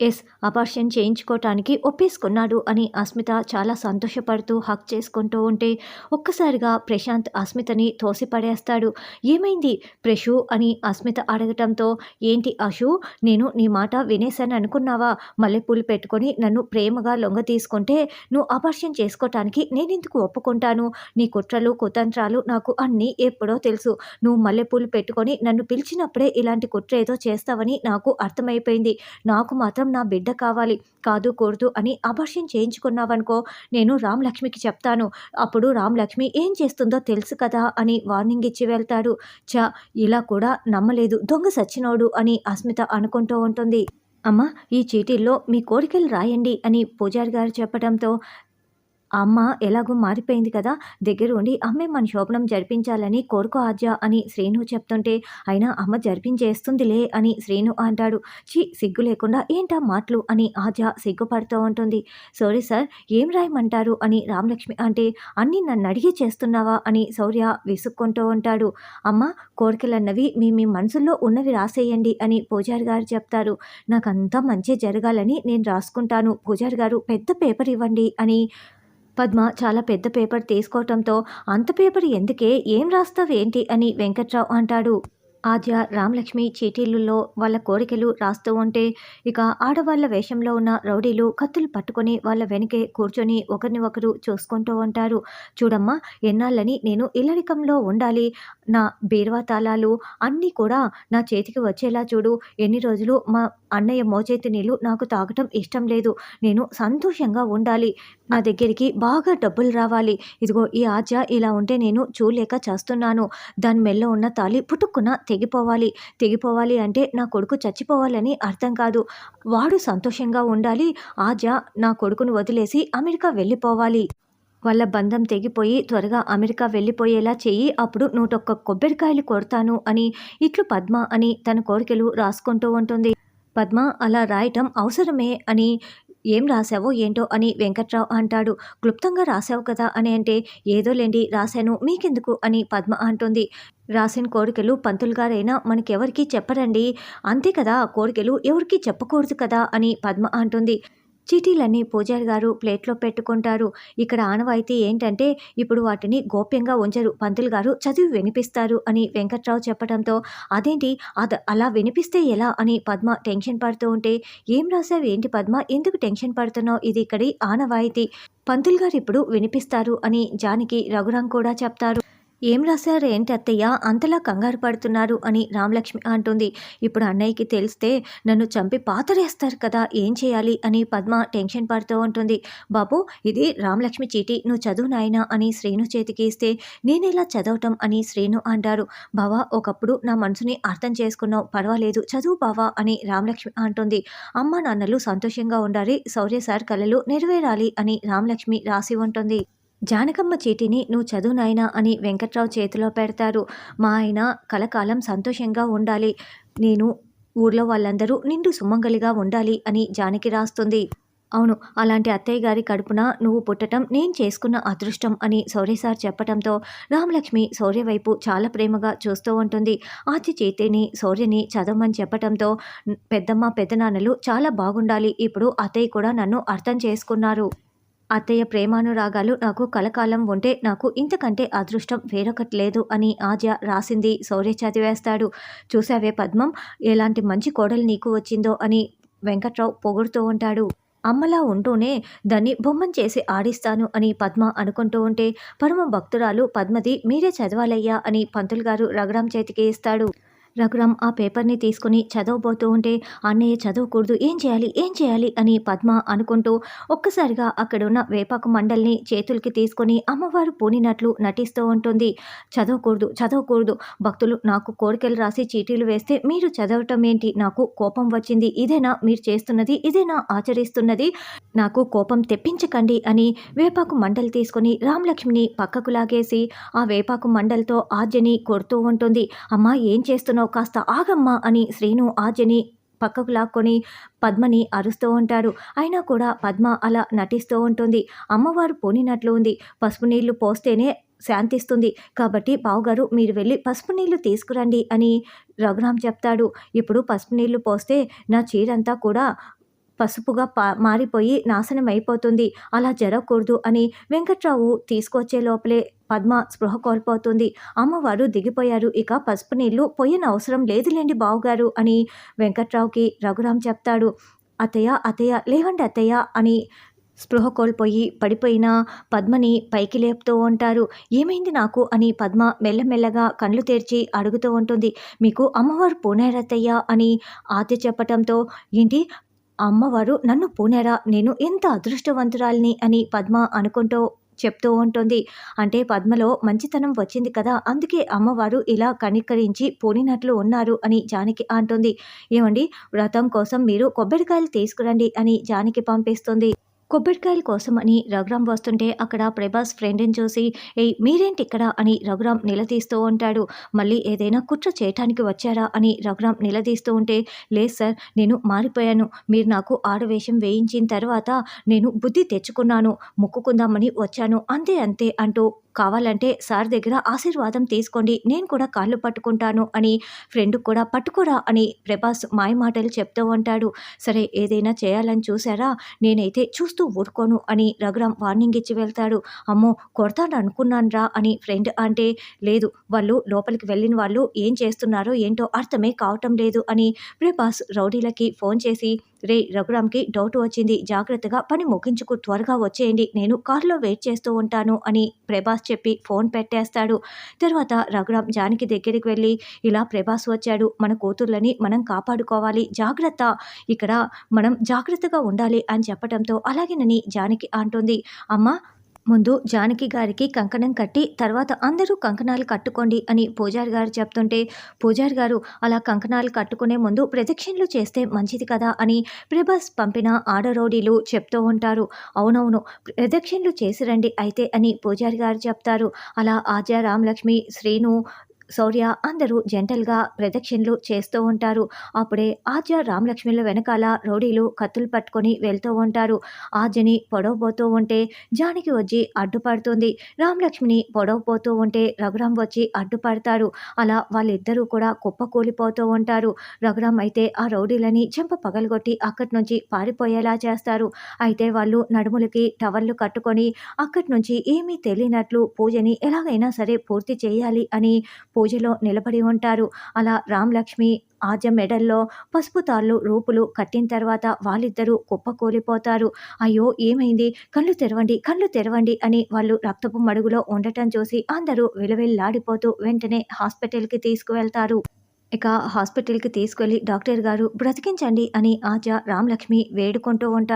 Yes అపార్షన్ చేయించుకోవటానికి ఒప్పేసుకున్నాడు అని అస్మిత చాలా సంతోషపడుతూ హక్ చేసుకుంటూ ఉంటే ఒక్కసారిగా ప్రశాంత్ అస్మితని తోసిపడేస్తాడు. ఏమైంది? ప్రశు అని అస్మిత అడగటంతో ఏంటి అశు నేను నీ మాట వినేశాను అనుకున్నావా? మల్లెపూలు పెట్టుకొని నన్ను ప్రేమగా లొంగ తీసుకుంటే నువ్వు అపార్షన్ చేసుకోవటానికి నేను ఎందుకు ఒప్పుకుంటాను? నీ కుట్రలు కుతంత్రాలు నాకు అన్నీ ఎప్పుడో తెలుసు. నువ్వు మల్లెపూలు పెట్టుకొని నన్ను పిలిచినప్పుడే ఇలాంటి కుట్ర ఏదో చేస్తావని నాకు అర్థమైపోయింది. నాకు మాత్రం నా బిడ్డ కావాలి. కాదు కూడదు అని అభర్షన్ చేయించుకున్నావనుకో నేను రామ్ లక్ష్మికి చెప్తాను. అప్పుడు రామ్ లక్ష్మి ఏం చేస్తుందో తెలుసు కదా అని వార్నింగ్ ఇచ్చి వెళ్తాడు. చ ఇలా కూడా నమ్మలేదు. దొంగ సచ్చినోడు అని అస్మిత అనుకుంటూ ఉంటుంది. అమ్మ ఈ చీటీల్లో మీ కోరికలు రాయండి అని పూజారి గారు చెప్పడంతో అమ్మ ఎలాగో మారిపోయింది కదా దగ్గర ఉండి అమ్మే మన శోభనం జరిపించాలని కోరుకో ఆద్య అని శ్రీను చెప్తుంటే అయినా అమ్మ జరిపించేస్తుందిలే అని శ్రీను అంటాడు. చి సిగ్గు లేకుండా ఏంటా మాటలు అని ఆద్య సిగ్గుపడుతూ ఉంటుంది. సారీ సార్ ఏం రాయమంటారు అని రామలక్ష్మి అంటే అన్నీ నన్ను అడిగి చేస్తున్నావా అని శౌర్య విసుక్కుంటూ ఉంటాడు. అమ్మ కోరికలన్నవి మీ మీ మనసులో ఉన్నవి రాసేయండి అని పూజారి గారు చెప్తారు. నాకంతా మంచి జరగాలని నేను రాసుకుంటాను. పూజారి గారు పెద్ద పేపర్ ఇవ్వండి అని పద్మ చాలా పెద్ద పేపర్ తీసుకోవటంతో అంత పేపర్ ఎందుకే? ఏం రాస్తావేంటి అని వెంకట్రావు అంటాడు. ఆద్య రామలక్ష్మి చీటీలలో వాళ్ళ కోరికలు రాస్తూ ఉంటే ఇక ఆడవాళ్ళ వేషంలో ఉన్న రౌడీలు కత్తులు పట్టుకొని వాళ్ళ వెనకే కూర్చొని ఒకరిని ఒకరు చూసుకుంటూ ఉంటారు. చూడమ్మా ఎన్నాళ్ళని నేను ఇల్లరికంలో ఉండాలి. నా బీరువా తాళాలు అన్నీ కూడా నా చేతికి వచ్చేలా చూడు. ఎన్ని రోజులు మా అన్నయ్య మోచేతి నీళ్ళు నాకు తాగటం ఇష్టం లేదు. నేను సంతోషంగా ఉండాలి. నా దగ్గరికి బాగా డబ్బులు రావాలి. ఇదిగో ఈ ఆజ్య ఇలా ఉంటే నేను చూడలేక చేస్తున్నాను. దాని మెల్లో ఉన్న తాళి పుట్టుక్కున తెగిపోవాలి. తెగిపోవాలి అంటే నా కొడుకు చచ్చిపోవాలని అర్థం కాదు. వాడు సంతోషంగా ఉండాలి. ఆజ్య నా కొడుకును వదిలేసి అమెరికా వెళ్ళిపోవాలి. వాళ్ళ బంధం తెగిపోయి త్వరగా అమెరికా వెళ్ళిపోయేలా చెయ్యి. అప్పుడు నూటొక్క కొబ్బరికాయలు కొడతాను అని ఇట్లు పద్మ అని తన కోరికలు రాసుకుంటూ ఉంటుంది. పద్మ అలా రాయటం అవసరమే అని ఏం రాసావో ఏంటో అని వెంకట్రావు అంటాడు. క్లుప్తంగా రాసావు కదా అని అంటే ఏదోలేండి రాశాను. మీకెందుకు? అని పద్మ అంటుంది. రాసిన కోరికలు పంతులు గారైనా మనకెవరికి చెప్పరండి. అంతే కదా కోరికలు ఎవరికి చెప్పకూడదు కదా అని పద్మ అంటుంది. చీటీలన్నీ పూజారి గారు ప్లేట్లో పెట్టుకుంటారు. ఇక్కడ ఆనవాయితీ ఏంటంటే ఇప్పుడు వాటిని గోప్యంగా ఉంచరు. పంతులు గారు చదివి వినిపిస్తారు అని వెంకట్రావు చెప్పడంతో అదేంటి? అది అలా వినిపిస్తే ఎలా? అని పద్మ టెన్షన్ పడుతూ ఉంటే ఏం రాసావు ఏంటి పద్మ? ఎందుకు టెన్షన్ పడుతున్నావు? ఇది ఇక్కడి ఆనవాయితీ. పంతులు గారు ఇప్పుడు వినిపిస్తారు అని జానికి రఘురాం కూడా చెప్తారు. ఏం రాశారు ఏంటి అత్తయ్య? అంతలా కంగారు పడుతున్నారు అని రామలక్ష్మి అంటుంది. ఇప్పుడు అన్నయ్యకి తెలిస్తే నన్ను చంపి పాతరేస్తారు కదా ఏం చేయాలి అని పద్మ టెన్షన్ పడుతూ ఉంటుంది. బాబు ఇది రామలక్ష్మి చీటి నువ్వు చదువు నాయనా అని శ్రీను చేతికి ఇస్తే నేనేలా చదవటం అని శ్రీను అంటారు. బావా ఒకప్పుడు నా మనసుని అర్థం చేసుకున్నావు పర్వాలేదు చదువు బావా అని రామలక్ష్మి అంటుంది. అమ్మ నాన్నలు సంతోషంగా ఉండాలి శౌర్య సార్ కళలు నెరవేరాలి అని రామలక్ష్మి రాసి ఉంటుంది. జానకమ్మ చీటిని నువ్వు చదువు నాయనా అని వెంకట్రావు చేతిలో పెడతారు. మా ఆయన కలకాలం సంతోషంగా ఉండాలి. నేను ఊర్లో వాళ్ళందరూ నిండు సుమంగలిగా ఉండాలి అని జానకి రాస్తుంది. అవును అలాంటి అత్తయ్య గారి కడుపున నువ్వు పుట్టటం నేను చేసుకున్న అదృష్టం అని సౌర్య సార్ చెప్పడంతో రామలక్ష్మి సౌర్య వైపు చాలా ప్రేమగా చూస్తూ ఉంటుంది. ఆచి చేతిని సౌర్యని చదవమని చెప్పడంతో పెద్దమ్మ పెద్దనాన్నలు చాలా బాగుండాలి. ఇప్పుడు అత్తయ్య కూడా నన్ను అర్థం చేసుకున్నారు. అత్తయ్య ప్రేమానురాగాలు నాకు కలకాలం ఉంటే నాకు ఇంతకంటే అదృష్టం వేరొకటి లేదు అని ఆద్య రాసింది. శౌర్య చదివేస్తాడు చూసావే పద్మం? ఎలాంటి మంచి కోడలు నీకు వచ్చిందో అని వెంకట్రావు పొగుడుతూ ఉంటాడు. అమ్మలా ఉంటూనే దాన్ని బొమ్మను చేసి ఆడిస్తాను అని పద్మ అనుకుంటూ ఉంటే పరమ భక్తురాలు పద్మది మీరే చదవాలయ్యా అని పంతులు గారు రఘురాం చేతికి ఇస్తాడు. రఘురామ్ ఆ పేపర్ని తీసుకుని చదవబోతూ ఉంటే అన్నయ్య చదవకూడదు. ఏం చేయాలి? ఏం చేయాలి? అని పద్మ అనుకుంటూ ఒక్కసారిగా అక్కడున్న వేపాకు మండల్ని చేతులకి తీసుకొని అమ్మవారు పూనినట్లు నటిస్తూ ఉంటుంది. చదవకూడదు చదవకూడదు. భక్తులు నాకు కోరికలు రాసి చీటీలు వేస్తే మీరు చదవటం ఏంటి? నాకు కోపం వచ్చింది. ఇదేనా మీరు చేస్తున్నది? ఇదేనా ఆచరిస్తున్నది? నాకు కోపం తెప్పించకండి అని వేపాకు మండలి తీసుకొని రామలక్ష్మిని పక్కకు లాగేసి ఆ వేపాకు మండలితో ఆద్యని కొడుతూ ఉంటుంది. అమ్మా ఏం చేస్తున్నావు? కాస్త ఆగమ్మా అని శ్రీను ఆద్యని పక్కకు లాక్కొని పద్మని అరుస్తూ ఉంటాడు. అయినా కూడా పద్మ అలా నటిస్తూ ఉంటుంది. అమ్మవారు పోనినట్లు ఉంది. పసుపు నీళ్ళు పోస్తేనే శాంతిస్తుంది. కాబట్టి బావుగారు మీరు వెళ్ళి పసుపు నీళ్ళు తీసుకురండి అని రఘురాం చెప్తాడు. ఇప్పుడు పసుపు నీళ్ళు పోస్తే నా చీరంతా కూడా పసుపుగా పా మారిపోయి నాశనం అయిపోతుంది. అలా జరగకూడదు అని వెంకట్రావు తీసుకొచ్చే లోపలే పద్మ స్పృహ కోల్పోతుంది. అమ్మవారు దిగిపోయారు. ఇక పసుపు నీళ్ళు పొయ్యిన అవసరం లేదులేండి బావుగారు అని వెంకట్రావుకి రఘురాం చెప్తాడు. అత్తయ్య అత్తయ్య లేవండి అత్తయ్య అని స్పృహ కోల్పోయి పడిపోయిన పద్మని పైకి లేపుతూ ఉంటారు. ఏమైంది నాకు అని పద్మ మెల్లమెల్లగా కళ్ళు తెరిచి అడుగుతూ ఉంటుంది. మీకు అమ్మవారు పూనేరత్తయ్య అని ఆద్య చెప్పటంతో ఏంటి? అమ్మవారు నన్ను పూనేరా? నేను ఎంత అదృష్టవంతురాలిని అని పద్మ అనుకుంటూ చెప్తూ ఉంటుంది. అంటే పద్మలో మంచితనం వచ్చింది కదా అందుకే అమ్మవారు ఇలా కనికరించి పోనినట్లు ఉన్నారు అని జానకి అంటుంది. ఏమండి వ్రతం కోసం మీరు కొబ్బరికాయలు తీసుకురండి అని జానకి పంపిస్తుంది. కొబ్బరికాయల కోసం అని రఘురాం వస్తుంటే అక్కడ ప్రభాస్ ఫ్రెండ్ని చూసి ఏయ్ మీరేంటి ఇక్కడ? అని రఘురామ్ నిలదీస్తూ ఉంటాడు. మళ్ళీ ఏదైనా కుట్ర చేయటానికి వచ్చారా? అని రఘురామ్ నిలదీస్తూ ఉంటే లేదు సార్ నేను మారిపోయాను. మీరు నాకు ఆడవేషం వేయించిన తర్వాత నేను బుద్ధి తెచ్చుకున్నాను. మొక్కుకుందామని వచ్చాను. అంతే అంతే అంటూ కావాలంటే సార్ దగ్గర ఆశీర్వాదం తీసుకోండి నేను కూడా కాళ్ళు పట్టుకుంటాను అని ఫ్రెండ్ కూడా పట్టుకోరా అని ప్రభాస్ మాయ మాటలు చెప్తూ ఉంటాడు. సరే ఏదైనా చేయాలని చూసారా నేనైతే చూస్తూ ఊరుకోను అని రఘురామ్ వార్నింగ్ ఇచ్చి వెళ్తాడు. అమ్మో కొడతాను అనుకున్నాను రా అని ఫ్రెండ్ అంటే లేదు వాళ్ళు లోపలికి వెళ్ళిన వాళ్ళు ఏం చేస్తున్నారో ఏంటో అర్థమే కావటం లేదు అని ప్రభాస్ రౌడీలకి ఫోన్ చేసి రే రఘురామ్కి డౌట్ వచ్చింది. జాగ్రత్తగా పని ముగించుకు త్వరగా వచ్చేయండి. నేను కారులో వెయిట్ చేస్తూ ఉంటాను అని ప్రభాస్ చెప్పి ఫోన్ పెట్టేస్తాడు. తర్వాత రఘురామ్ జానకి దగ్గరికి వెళ్ళి ఇలా ప్రభాస్ వచ్చాడు. మన కూతుర్లని మనం కాపాడుకోవాలి. జాగ్రత్త. ఇక్కడ మనం జాగ్రత్తగా ఉండాలి అని చెప్పడంతో అలాగేనని జానకి అంటుంది. అమ్మ ముందు జానకి గారికి కంకణం కట్టి తర్వాత అందరూ కంకణాలు కట్టుకోండి అని పూజారి గారు చెప్తుంటే పూజారి గారు అలా కంకణాలు కట్టుకునే ముందు ప్రదక్షిణలు చేస్తే మంచిది కదా అని ప్రభాస్ పంపిన ఆడరోడీలు చెప్తూ ఉంటారు. అవునవును ప్రదక్షిణలు చేసి రండి అయితే అని పూజారి గారు చెప్తారు. అలా ఆజా రామలక్ష్మి శ్రీను శౌర్య అందరూ జంటల్గా ప్రదక్షిణలు చేస్తూ ఉంటారు. అప్పుడే ఆద్య రామలక్ష్మిల వెనకాల రౌడీలు కత్తులు పట్టుకొని వెళ్తూ ఉంటారు. ఆద్యని పొడవబోతూ ఉంటే జానికి వచ్చి అడ్డుపడుతుంది. రామలక్ష్మిని పొడవబోతూ ఉంటే రఘురాం వచ్చి అడ్డుపడతారు. అలా వాళ్ళిద్దరూ కూడా కుప్పకూలిపోతూ ఉంటారు. రఘురాం అయితే ఆ రౌడీలని చెంప పగలగొట్టి అక్కడి నుంచి పారిపోయేలా చేస్తారు. అయితే వాళ్ళు నడుములకి టవర్లు కట్టుకొని అక్కడి నుంచి ఏమీ తెలియనట్లు పూజని ఎలాగైనా సరే పూర్తి చేయాలి అని పూజలో నిలబడి ఉంటారు. అలా రామలక్ష్మి ఆద్య మెడల్లో పసుపు తాళ్ళు రూపులు కట్టిన తర్వాత వాళ్ళిద్దరూ కుప్పకూలిపోతారు. అయ్యో ఏమైంది? కళ్ళు తెరవండి కళ్ళు తెరవండి అని వాళ్ళు రక్తపు మడుగులో ఉండటం చూసి అందరూ విలవిల్లాడిపోతూ వెంటనే హాస్పిటల్కి తీసుకువెళ్తారు. ఇక హాస్పిటల్కి తీసుకెళ్ళి డాక్టర్ గారు బ్రతికించండి అని ఆద్య రామలక్ష్మి వేడుకుంటూ ఉంటారు.